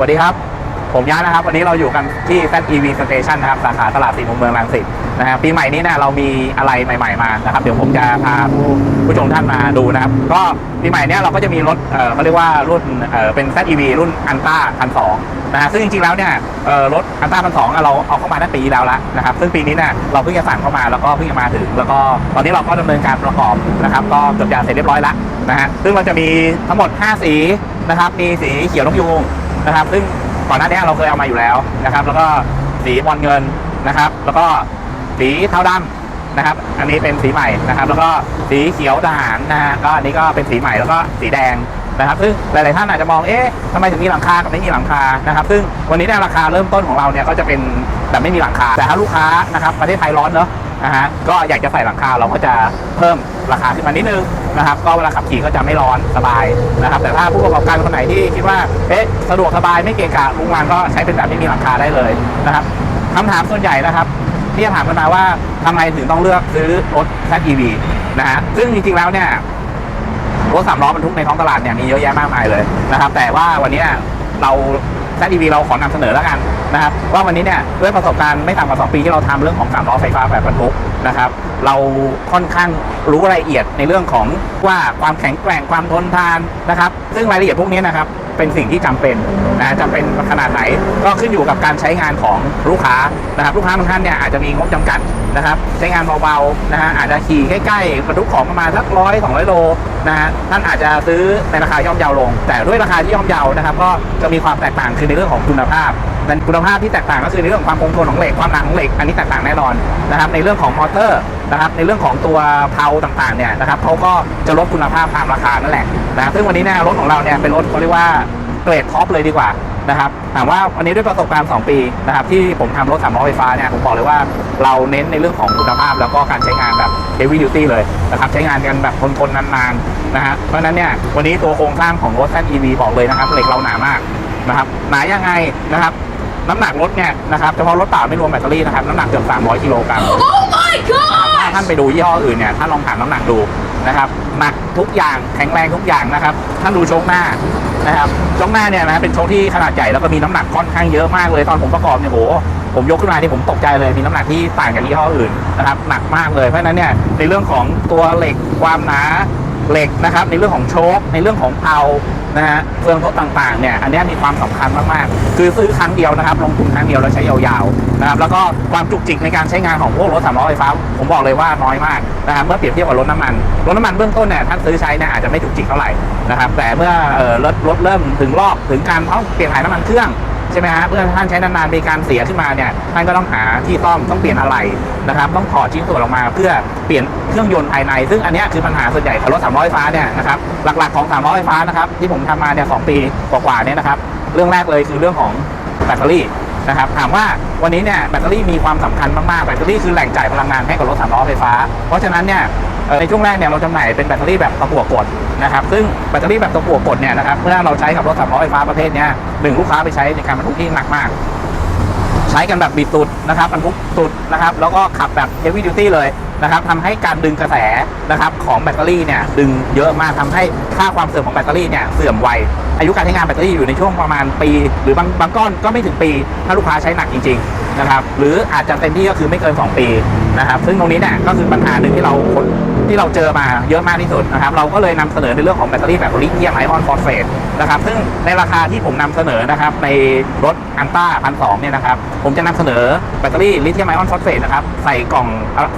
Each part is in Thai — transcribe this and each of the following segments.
วัสดีครับ ผมย้านะครับ วันนี้เราอยู่กันที่ ZEV Station นะครับ สาขาตลาดสี่มุมเมืองรังสิตนะครับปีใหม่นี้เนี่ยเรามีอะไรใหม่ ๆมานะครับ เดี๋ยวผมจะพาผู้ผู้ชมท่านมาดูนะครับ ก็ปีใหม่เนี้ยเราก็จะมีรถเออเขาเรียกว่ารุ่นเออเป็น ZEV รุ่นอันต้าพันสองนะฮะซึ่งจริงๆแล้วเนี่ยเออรถอันต้าพันสองเราเอาเข้ามาตั้งปีแล้วละนะครับ ซึ่งปีนี้เนี่ยเราเพิ่งจะสั่งเข้ามาแล้วก็เพิ่งจะมาถึง แล้วก็ตอนนี้เราก็ดำเนินการประกอบนะครับ ก็เกือบจะเสร็จเรียบร้อยแล้วนะฮะซึ่งเราจะมีทั้งหมด 5 สีนะครับ มีสีเขียวนกยูง นะครับ ซึ่งก่อนหน้านี้เราเคยเอามาอยู่แล้วนะครับ แล้วก็สีบอลเงินนะครับ แล้วก็สีเทาดำนะครับ อันนี้เป็นสีใหม่นะครับ แล้วก็สีเขียวทหารนะฮะก็อันนี้ก็เป็นสีใหม่แล้วก็สีแดงนะครับ ซึ่งหลาย ๆ ท่านอาจจะมองเอ๊ะทำไมถึงมีหลังคากับไม่มีหลังคานะครับ ซึ่งวันนี้เนี่ยราคาเริ่มต้นของเราเนี่ยก็จะเป็นแบบไม่มีหลังคาแต่ถ้าลูกค้านะครับประเทศไทยร้อนเนอะ นะฮะก็อยากจะใส่หลังคาเราก็จะเพิ่มราคาขึ้นมานิดนึงนะครับ ก็เวลาขับขี่ก็จะไม่ร้อนสบายนะครับ แต่ถ้าผู้ประกอบการคนไหนที่คิดว่าเอ๊ะสะดวกสบายไม่เกะกะลุงวานก็ใช้เป็นแบบไม่มีหลังคาได้เลยนะครับคำถามส่วนใหญ่นะครับที่จะถามกันมาว่าทำไมถึงต้องเลือกซื้อรถ ZEV นะฮะซึ่งจริงๆแล้วเนี่ยรถสามล้อบรรทุกในท้องตลาดเนี่ยมีเยอะแยะมากมายเลยนะครับ แต่ว่าวันนี้เรา แซดีวีเราขอนำเสนอแล้วกันนะครับว่าวันนี้เนี่ยด้วยประสบการณ์ไม่ต่ำกว่า2ปีที่เราทำเรื่องของสามล้อไฟฟ้าแบบบรรทุกนะครับ เราค่อนข้างรู้รายละเอียดในเรื่องของว่าความแข็งแกร่งความทนทานนะครับ ซึ่งรายละเอียดพวกนี้นะครับ เป็นสิ่งที่จำเป็นนะจำเป็นขนาดไหน ก็ขึ้นอยู่กับการใช้งานของลูกค้านะครับ ลูกค้าบางท่านเนี่ยอาจจะมีงบจำกัดนะครับ ใช้งานเบาๆนะฮะอาจจะขี่ใกล้ๆบรรทุกของประมาณสักร้อยสองร้อยโลนะฮะท่านอาจจะซื้อในราคาย่อมเยาลง แต่ด้วยราคาที่ย่อมเยานะครับ ก็จะมีความแตกต่างคือในเรื่องของคุณภาพ ในคุณภาพที่แตกต่างก็คือในเรื่องของความคงทนของเหล็กความหนาของเหล็กอันนี้แตกต่างแน่นอนนะครับในเรื่องของมอเตอร์นะครับในเรื่องของตัวเพลาต่างๆเนี่ยนะครับเขาก็จะลดคุณภาพตามราคานั่นแหละนะซึ่งวันนี้เนี่ยรถของเราเนี่ยเป็นรถเขาเรียกว่าเกรดท็อปเลยดีกว่านะครับถามว่าวันนี้ด้วยประสบการณ์ 2 ปีนะครับที่ผมทำรถสามล้อไฟฟ้าเนี่ยผมบอกเลยว่าเราเน้นในเรื่องของคุณภาพแล้วก็การใช้งานแบบ heavy duty เลยนะครับใช้งานกันแบบทนๆนานๆนะฮะเพราะนั้นเนี่ยวันนี้ตัวโครงสร้างของรถ ZEV บอกเลยนะครับเหล็กเราหนามากนะครับหนายังไงนะครับ น้ำหนักรถเนี่ยนะครับเฉพาะรถเปล่าไม่รวมแบตเตอรี่นะครับน้ำหนักเกือบ300กิโลกรัม Oh my ถ้า god! ท่านไปดูยี่ห้ออื่นเนี่ยท่านลองถามน้ำหนักดูนะครับหนักทุกอย่างแข็งแรงทุกอย่างนะครับ ท่านดูโชคหน้านะครับโชคหน้าเนี่ยนะเป็นโชคที่ขนาดใหญ่แล้วก็มีน้ำหนักค่อนข้างเยอะมากเลยตอนผมประกอบเนี่ยโหผมยกขึ้นมาที่ผมตกใจเลยมีน้ำหนักที่ต่างจากยี่ห้ออื่นนะครับหนักมากเลยเพราะฉะนั้นเนี่ยในเรื่องของตัวเหล็กความหนา เหล็กนะครับ ในเรื่องของโชคในเรื่องของเพลานะฮะเฟืองรถต่างๆเนี่ยอันนี้มีความสำคัญมากๆ คือซื้อครั้งเดียวนะครับ ลงทุนครั้งเดียวแล้วใช้ยาวๆนะครับแล้วก็ความจุกจิกในการใช้งานของพวกรถสามล้อไฟฟ้าผมบอกเลยว่าน้อยมากนะครับเมื่อเปรียบเทียบกับรถน้ำมันรถน้ำมันเบื้องต้นเนี่ยท่านซื้อใช้เนี่ยอาจจะไม่จุกจิกเท่าไหร่นะครับแต่เมื่อเอ่อรถรถเริ่มถึงรอบถึงการต้องเปลี่ยนถ่ายน้ำมันเครื่อง ใช่ไหมฮะเมื่อท่านใช้นานๆมีการเสียขึ้นมาเนี่ยท่านก็ต้องหาที่ซ่อมต้องเปลี่ยนอะไรนะครับต้องถอดชิ้นส่วนออกมาเพื่อเปลี่ยนเครื่องยนต์ภายใน ซึ่งอันนี้คือปัญหาส่วนใหญ่ของรถสามล้อไฟฟ้าเนี่ยนะครับหลักๆของสามล้อไฟฟ้านะครับที่ผมทำมาเนี่ยสองปีกว่าๆเนี่ยนะครับเรื่องแรกเลยคือเรื่องของแบตเตอรี่นะครับถามว่าวันนี้เนี่ยแบตเตอรี่มีความสำคัญมากๆแบตเตอรี่คือแหล่งจ่ายพลังงานให้กับรถสามล้อไฟฟ้า เพราะฉะนั้นเนี่ย ในช่วงแรกเนี่ยเราจำหน่ายเป็นแบตเตอรี่แบบตะกั่วกดนะครับซึ่งแบตเตอรี่แบบตะกั่วกดเนี่ยนะครับเมื่อเราใช้กับรถสามล้อไฟฟ้าประเภทเนี้ยหนึ่งลูกค้าไปใช้ในการบรรทุกที่หนักมาก ใช้กันแบบบิดสุดนะครับบรรทุกสุดนะครับแล้วก็ขับแบบ heavy duty เลยนะครับทำให้การดึงกระแสนะครับของแบตเตอรี่เนี่ยดึงเยอะมากทำให้ค่าความเสื่อมของแบตเตอรี่เนี่ยเสื่อมไวอายุการใช้งานแบตเตอรี่อยู่ในช่วงประมาณปี หรือบางบางก้อนก็ไม่ถึงปี ถ้าลูกค้าใช้หนักจริง ๆ นะครับ หรืออาจจะเต็มที่ก็คือไม่เกิน 2 ปี นะครับ ซึ่งตรงนี้เนี่ยก็คือปัญหาหนึ่งที่เราคนที่เราเจอมาเยอะมากที่สุดนะครับ เราก็เลยนำเสนอในเรื่องของแบตเตอรี่แบบลิเธียมไอออนฟอสเฟตนะครับ ซึ่งในราคาที่ผมนำเสนอนะครับในรถอันต้าพันสองเนี่ยนะครับ ผมจะนำเสนอแบตเตอรี่ลิเธียมไอออนฟอสเฟตนะครับ ใส่กล่อง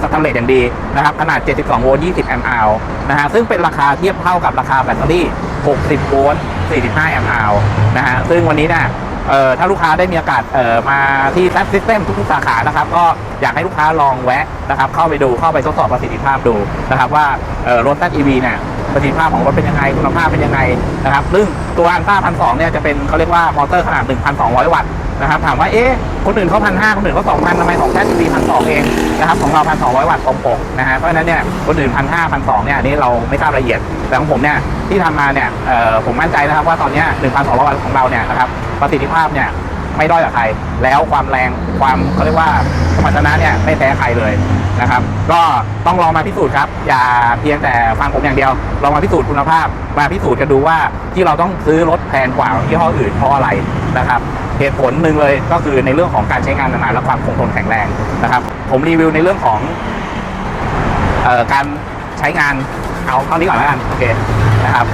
สแตนเลสอย่างดีนะครับ ขนาด 72 โวลต์ 20 แอมป์อร์นะฮะ ซึ่งเป็นราคาเทียบเท่ากับราคาแบตเตอรี่ 60 โวลต์ 45 แอมป์อร์นะฮะ ซึ่งวันนี้เนี่ย เอ่อถ้าลูกค้าได้มีโอกาสเอ่อมาที่แซ s ิสเต็มทุกๆสาขานะครับ ก็อยากให้ลูกค้าลองแวะนะครับ เข้าไปดูเข้าไปทดสอบประสิทธิภาพดูนะครับ ว่าเอ่อรถ ZEV เนี่ย ประสิทธิภาพของรถเป็นยังไงคุณภาพเป็นยังไงนะครับซึ่งตัวอันต้าพันสเนี่ยจะเป็นเขาเรียกว่ามอเตอร์ขนาด 1,200 วัตต์นะครับถามว่าเอ๊ะคนอื่นเขาพันห้าคนอื่นเขาสองพันทำไมของ ZEV พันสองเองนะครับของเราพันสองร้อยวัตต์ตรงปกนะฮะเพราะฉะนั้นเนี่ยคนอื่นพันห้าพันสองเนี่ยนนี้เราไม่ทราบรายละเอียด แต่ของผมเนี่ยที่ทำมาเนี่ยผมมั่นใจนะครับว่าตอนเนี้ย1,200วัตต์ของเราเนี่ยนะครับประสิทธิภาพเนี่ยไม่ด้อยกว่าใครแล้วความแรงความเขาเรียกว่า มรรถนะเนี่ยไม่แพ้ใครเลยนะครับ ก็ต้องลองมาพิสูจน์ครับ อย่าเพียงแต่ฟังผมอย่างเดียว ลองมาพิสูจน์คุณภาพ มาพิสูจน์กันดูว่าที่เราต้องซื้อรถแพงกว่ายี่ห้ออื่นเพราะอะไรนะครับเหตุผลหนึ่งเลยก็คือในเรื่องของการใช้งานนานๆและความคงทนแข็งแรงนะครับ ผมรีวิวในเรื่องของออการใช้งานเอาเท่านี้ก่อนแล้วกันโอเคนะครับ